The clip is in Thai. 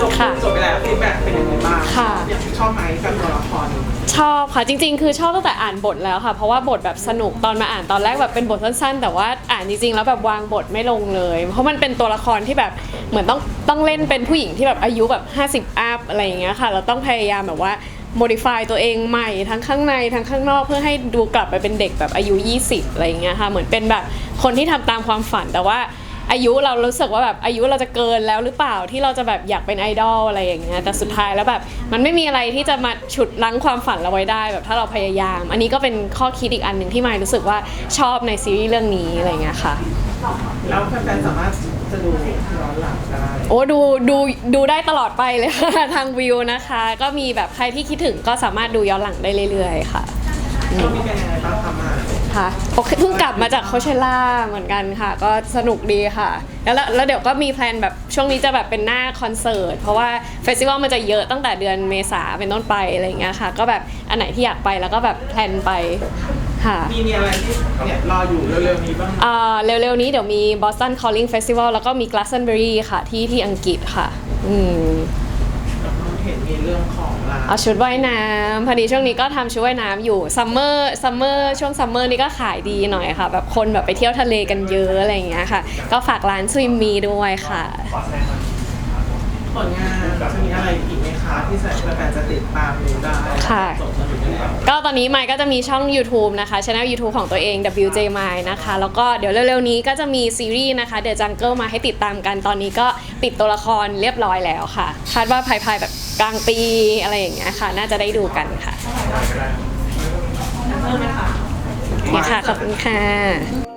จบค่ะจบไปแล้วฟีดแบ็กเป็นยังไงบ้างค่ะ อยากชอบไหมกับตัวละครชอบค่ะจริง ๆ คือชอบตั้งแต่อ่านบทแล้วค่ะ เพราะว่าบทแบบสนุกตอนมาอ่านตอนแรกแบบเป็นบทสั้นๆ แต่ว่าอ่านจริงๆแล้วแบบวางบทไม่ลงเลย เพราะมันเป็นตัวละครที่แบบเหมือนต้องต้องเล่นเป็นผู้หญิงที่แบบอายุแบบ 50 อัพอะไรอย่างเงี้ยค่ะ เราต้องพยายามแบบว่า modify ตัวเองใหม่ทั้งข้างในทั้งข้างนอกเพื่อให้ดูกลับไปเป็นเด็กแบบอายุ 20 อะไรอย่างเงี้ยค่ะเหมือนเป็นแบบคนที่ทำตามความฝันแต่ว่า อายุเรารู้สึกว่าแบบอายุเราจะเกินแล้วหรือเปล่าที่เราจะแบบอยากเป็นไอดอลอะไรอย่างเงี้ยแต่สุดท้ายแล้วแบบมันไม่มีอะไรที่จะมาฉุดรั้งความฝันเราไว้ได้แบบถ้าเราพยายาม อันนี้ก็เป็นข้อคิดอีกอันหนึ่งที่มายรู้สึกว่าชอบในซีรีส์เรื่องนี้อะไรอย่างเงี้ยค่ะ แล้วแฟนๆสามารถจะดูย้อนหลังได้โอ้ดูดูดูได้ตลอดไปเลยค่ะ ทางวิวนะคะ ก็มีแบบใครที่คิดถึงก็สามารถดูย้อนหลังได้เรื่อยๆค่ะ ช่วงนี้เป็นยังไงบ้างคะมาค่ะโอเคเพิ่งกลับมาจากโคเชล่าเหมือนกันค่ะ ก็สนุกดีค่ะแล้วแล้วแล้วเดี๋ยวก็มีแพลนแบบช่วงนี้จะแบบเป็นหน้าคอนเสิร์ต เพราะว่าเฟสติวัลมันจะเยอะตั้งแต่เดือนเมษาเป็นต้นไปอะไรอย่างเงี้ยค่ะ ก็แบบอันไหนที่อยากไปแล้วก็แบบแพลนไปค่ะ มีมีอะไรที่เนี่ยรออยู่เร็วๆนี้บ้างอ่าเร็วๆนี้เดี๋ยวมี Boston Calling Festival แล้วก็มี Glastonbury ค่ะที่ที่อังกฤษค่ะ อืม เห็นมีเรื่องของร้านเอาชุดว่ายน้ำพอดีช่วงนี้ก็ทำชุดว่ายน้ำอยู่ซัมเมอร์ซัมเมอร์ช่วงซัมเมอร์นี่ก็ขายดีหน่อยค่ะ แบบคนแบบไปเที่ยวทะเลกันเยอะอะไรอย่างเงี้ยค่ะ ก็ฝากร้านสวิมมีด้วยค่ะ ผลงานจะมีอะไรอีกไหมคะที่แฟนๆจะติดตามดูได้ค่ะ จบสนุกกันแล้วก็ตอนนี้ไมค์ก็จะมีช่อง YouTube นะคะช anel YouTube ของตัวเอง WJ m i นะคะ แล้วก็เดี๋ยวเร็วๆนี้ก็จะมีซีรีส์นะคะ The Jungle มาให้ติดตามกันตอนนี้ก็ปิดตัวละครเรียบร้อยแล้วค่ะ คาดว่าภายๆแบบกลางปีอะไรอย่างเงี้ยค่ะ น่าจะได้ดูกันค่ะเพิ่มไหมคะโอเคค่ะ ขอบคุณค่ะ